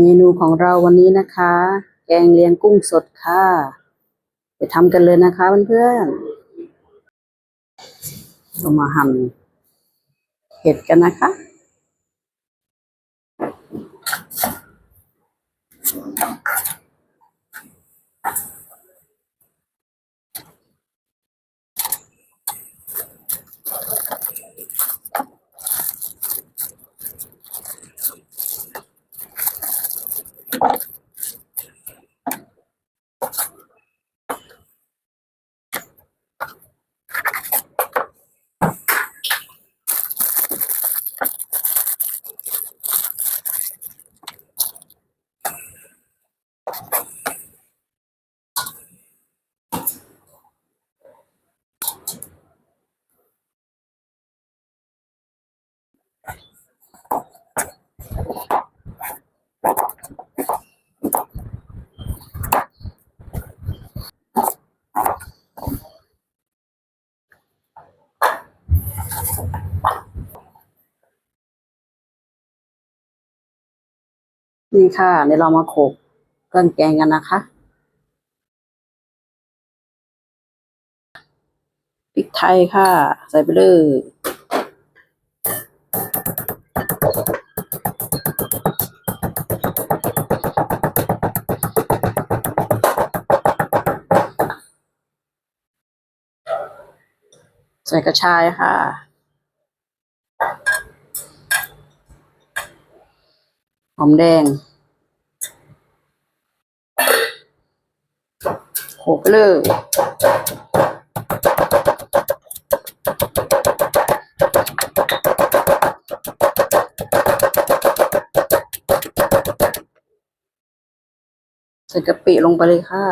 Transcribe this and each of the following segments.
เมนูของเราวันนี้นะคะ แกงเลียงกุ้งสดค่ะ ไปทำกันเลยนะคะเพื่อนๆเรามาหั่นเห็ดกันนะคะ นี่ค่ะเดี๋ยวเรามาโขลกเครื่องแกงกันนะคะพริกไทยค่ะ ใส่ไปเลยใส่กระชายค่ะ หอมแดงโขกไปเลยใส่กะปิลงไปเลยค่ะ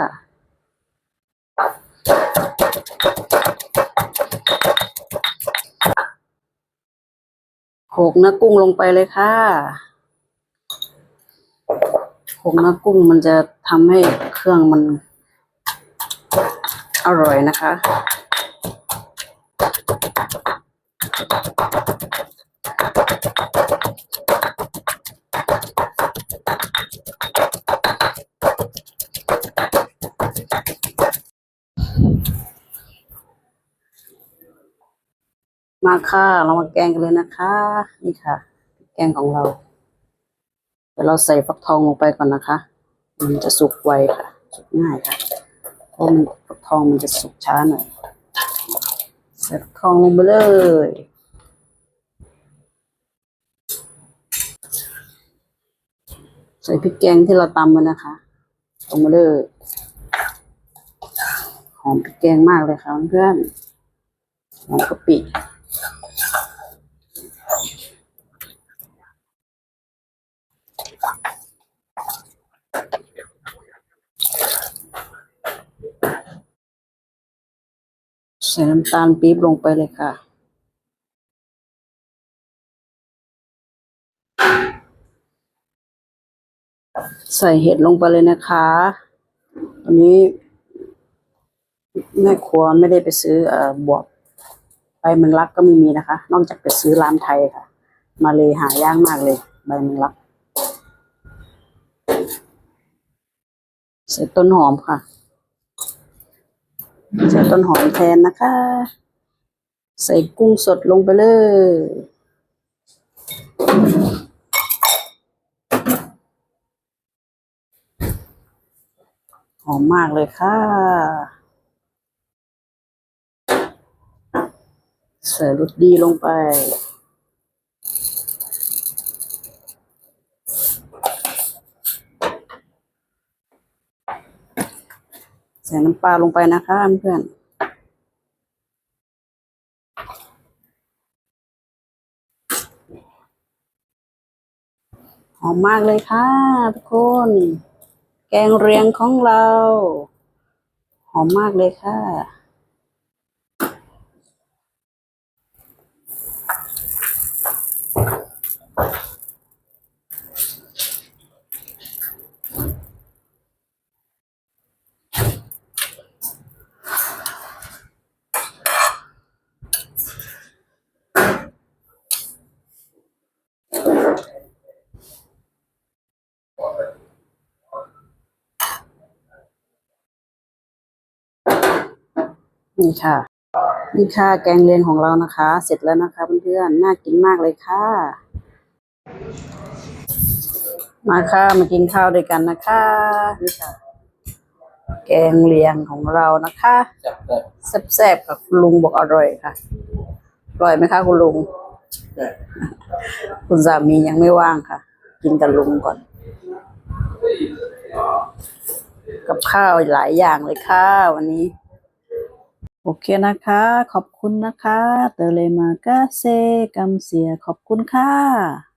โขกเนื้อกุ้งลงไปเลยค่ะ งเนื้อกุ้งมันจะทำให้เครื่องมัน อร่อยนะคะ มาค่ะ เรามาแกงกันเลยนะคะ นี่ค่ะ แกงของเรา เดี๋ยวเราใส่ฟักทองลงไปก่อนนะคะ มันจะสุกไวค่ะ สุกง่ายค่ะ เพราะมันฟักทองมันจะสุกช้าหน่อยใส่ฟักทองลงไปเลยใส่พริกแกงที่เราตำมานะคะ ลงมาเลย หอมพริกแกงมากเลยค่ะเพื่อนหอมกะปิ ใส่น้ำตาลปี๊บลงไปเลยค่ะ ใส่เห็ดลงไปเลยนะคะอันนี้แม่ครัวไม่ได้ไปซื้อเอ่อบวบใบแมงลักก็ไม่มีนะคะ นอกจากไปซื้อร้านไทยค่ะ มาเลยหายากมากเลย ใบแมงลัก ใส่ต้นหอมค่ะ ใส่ต้นหอมแทนนะคะ ใส่กุ้งสดลงไปเลย หอมมากเลยค่ะ ใส่รสดีลงไป ใส่น้ำปลาลงไปนะคะเพื่อนหอมมากเลยค่ะทุกคน แกงเรียงของเรา หอมมากเลยค่ะ นี่ค่ะ นี่ค่ะแกงเลียงของเรานะคะ เสร็จแล้วนะคะเพื่อนๆ น่ากินมากเลยค่ะ มาค่ะ มากินข้าวด้วยกันนะคะ นี่ค่ะ แกงเลียงของเรานะคะแซ่บๆค่ะคุณลุงบอกอร่อยค่ะ อร่อยไหมคะคุณลุง คุณสามียังไม่ว่างค่ะ กินกับลุงก่อน กับข้าวหลายอย่างเลยค่ะวันนี้ โอเคนะคะ ขอบคุณนะคะ เตเลมากาเซกัมเสีย ขอบคุณค่ะ